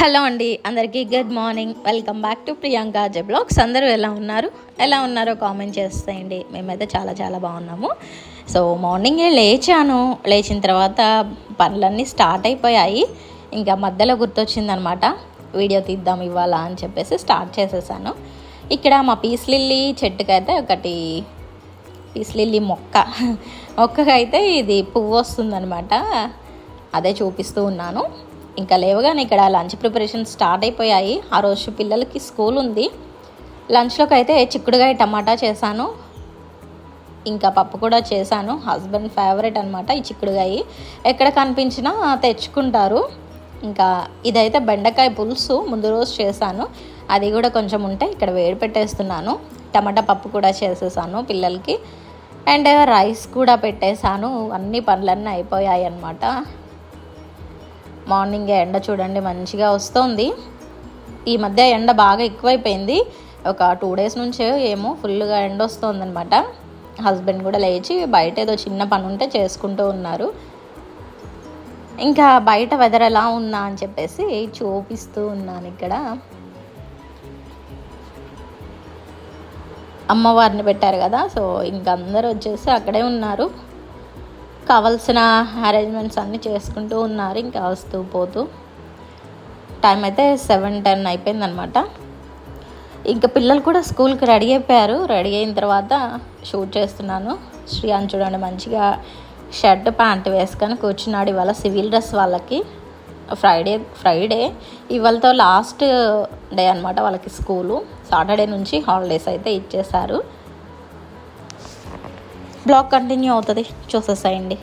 Hello అండి అందరికీ good morning. Welcome back to Priyanka J blogs. అందరూ ఎలా ఉన్నారు? ఎలా ఉన్నారో కామెంట్ చేసేయండి. మేమైతే చాలా చాలా బాగున్నాము. సో మార్నింగే లేచాను. లేచిన తర్వాత పనులన్నీ స్టార్ట్ అయిపోయాయి. ఇంకా మధ్యలో గుర్తొచ్చిందనమాట వీడియో తీద్దాం ఇవాళ అని చెప్పేసి స్టార్ట్ చేసేసాను. ఇక్కడ మా పీస్ లిల్లీ చెట్టుకైతే ఒకటి పీస్ లిల్లీ మొక్క. మొక్కకైతే ఇది పువ్వు వస్తుందనమాట. అదే చూపిస్తూ ఉన్నాను. ఇంకా లేవగానే ఇక్కడ లంచ్ ప్రిపరేషన్ స్టార్ట్ అయిపోయాయి. ఆ రోజు పిల్లలకి స్కూల్ ఉంది. లంచ్లోకి అయితే చిక్కుడుగాయ టమాటా చేశాను. ఇంకా పప్పు కూడా చేశాను. హస్బెండ్ ఫేవరెట్ అనమాట ఈ చిక్కుడుగాయ. ఎక్కడ కనిపించినా తెచ్చుకుంటారు. ఇంకా ఇదైతే బెండకాయ పులుసు ముందు రోజు చేశాను. అది కూడా కొంచెం ఉంటే ఇక్కడ వేడి పెట్టేస్తున్నాను. టమాటా పప్పు కూడా చేసేసాను పిల్లలకి. అండ్ రైస్ కూడా పెట్టేశాను. అన్ని పనులన్నీ అయిపోయాయి అన్నమాట. మార్నింగ్ ఎండ చూడండి మంచిగా వస్తుంది. ఈ మధ్య ఎండ బాగా ఎక్కువైపోయింది. ఒక టూ డేస్ నుంచే ఏమో ఫుల్గా ఎండ వస్తుంది అనమాట హస్బెండ్ కూడా లేచి బయట ఏదో చిన్న పని ఉంటే చేసుకుంటూ ఉన్నారు. ఇంకా బయట వెదర్ ఎలా ఉందా అని చెప్పేసి చూపిస్తూ ఉన్నాను ఇక్కడ. అమ్మవారిని పెట్టారు కదా సో ఇంకా అందరు వచ్చేసి అక్కడే ఉన్నారు. కావాల్సిన అరేంజ్మెంట్స్ అన్నీ చేసుకుంటూ ఉన్నారు. ఇంకా వస్తూ పోతూ. టైం అయితే సెవెన్ టెన్ అయిపోయిందనమాట ఇంకా పిల్లలు కూడా స్కూల్కి రెడీ అయిపోయారు. రెడీ అయిన తర్వాత షూట్ చేస్తున్నాను. శ్రీయాన్ చూడండి మంచిగా షర్ట్ ప్యాంట్ వేసుకొని కూర్చున్నాడు ఇవాళ సివిల్ డ్రెస్ వాళ్ళకి. ఫ్రైడే ఫ్రైడే ఇవాళతో లాస్ట్ డే అనమాట వాళ్ళకి స్కూలు. సాటర్డే నుంచి హాలిడేస్ అయితే ఇచ్చేశారు. బ్లాగ్ కంటిన్యూ అవుతుంది చూసేసేయండి.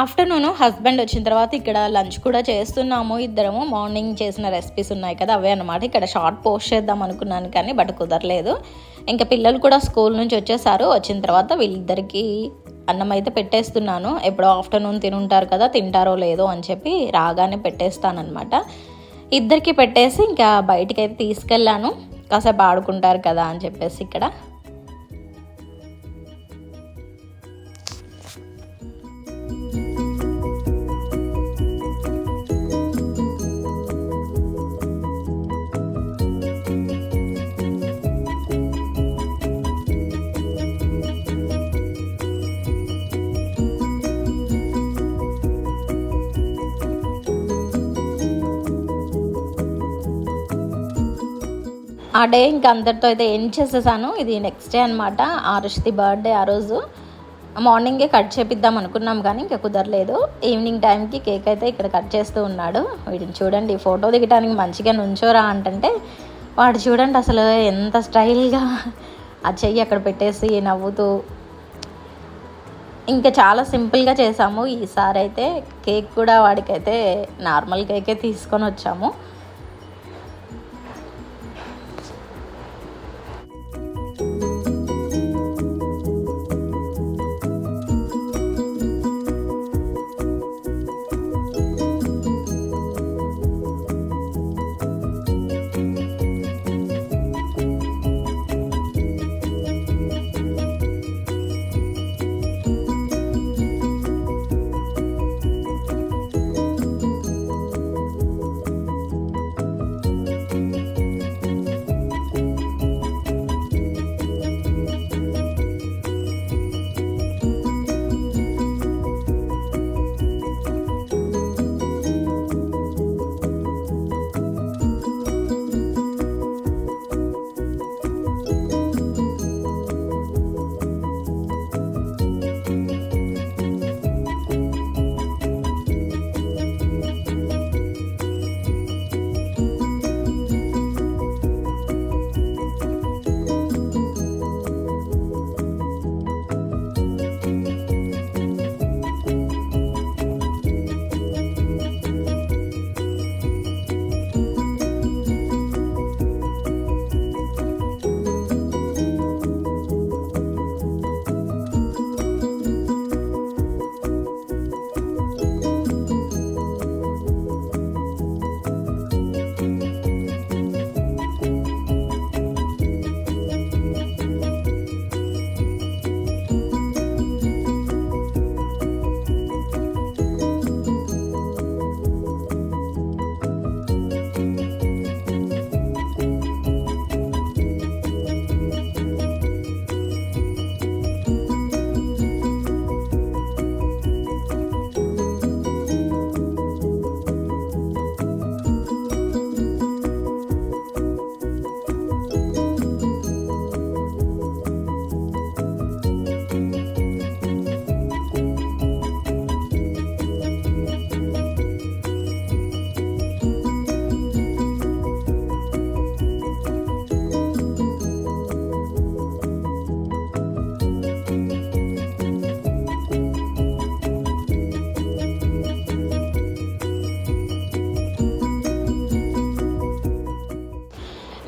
ఆఫ్టర్నూన్ హస్బెండ్ వచ్చిన తర్వాత ఇక్కడ లంచ్ కూడా చేస్తున్నాము. ఇద్దరము మార్నింగ్ చేసిన రెసిపీస్ ఉన్నాయి కదా అవే అనమాట ఇక్కడ షార్ట్ పోస్ట్ చేద్దాం అనుకున్నాను కానీ బట్ కుదరలేదు. ఇంకా పిల్లలు కూడా స్కూల్ నుంచి వచ్చేసారు. వచ్చిన తర్వాత వీళ్ళిద్దరికీ అన్నం అయితే పెట్టేస్తున్నాను. ఎప్పుడో ఆఫ్టర్నూన్ తినుంటారు కదా తింటారో లేదో అని చెప్పి రాగానే పెట్టేస్తానమాట ఇద్దరికి పెట్టేసి ఇంకా బయటికి అయితే తీసుకెళ్ళాను. కాసేపు ఆడుకుంటారు కదా అని చెప్పేసి ఇక్కడ. ఆ డే ఇంకా అందరితో అయితే ఎండ్ చేసేసాను? ఇది నెక్స్ట్ డే అనమాట ఆరుషితి బర్త్డే ఆ రోజు. మార్నింగే కట్ చేపిద్దాం అనుకున్నాం కానీ ఇంకా కుదరలేదు. ఈవినింగ్ టైంకి కేక్ అయితే ఇక్కడ కట్ చేస్తూ ఉన్నాడు. వీటిని చూడండి ఫోటో దిగడానికి మంచిగా నుంచోరా అంటే వాడు చూడండి అసలు ఎంత స్టైల్గా ఆ చెయ్యి అక్కడ పెట్టేసి నవ్వుతూ. ఇంకా చాలా సింపుల్గా చేసాము. ఈసారి అయితే కేక్ కూడా వాడికైతే నార్మల్ కేకే తీసుకొని వచ్చాము.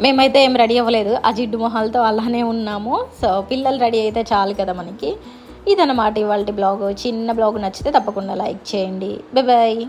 మేమైతే ఏం రెడీ అవ్వలేదు. ఆ జిడ్డు మొహాలతో అలానే ఉన్నాము. సో పిల్లలు రెడీ అయితే చాలు కదా మనకి. ఇదన్నమాట ఇవాళ బ్లాగ్. చిన్న బ్లాగ్ నచ్చితే తప్పకుండా లైక్ చేయండి. బాయ్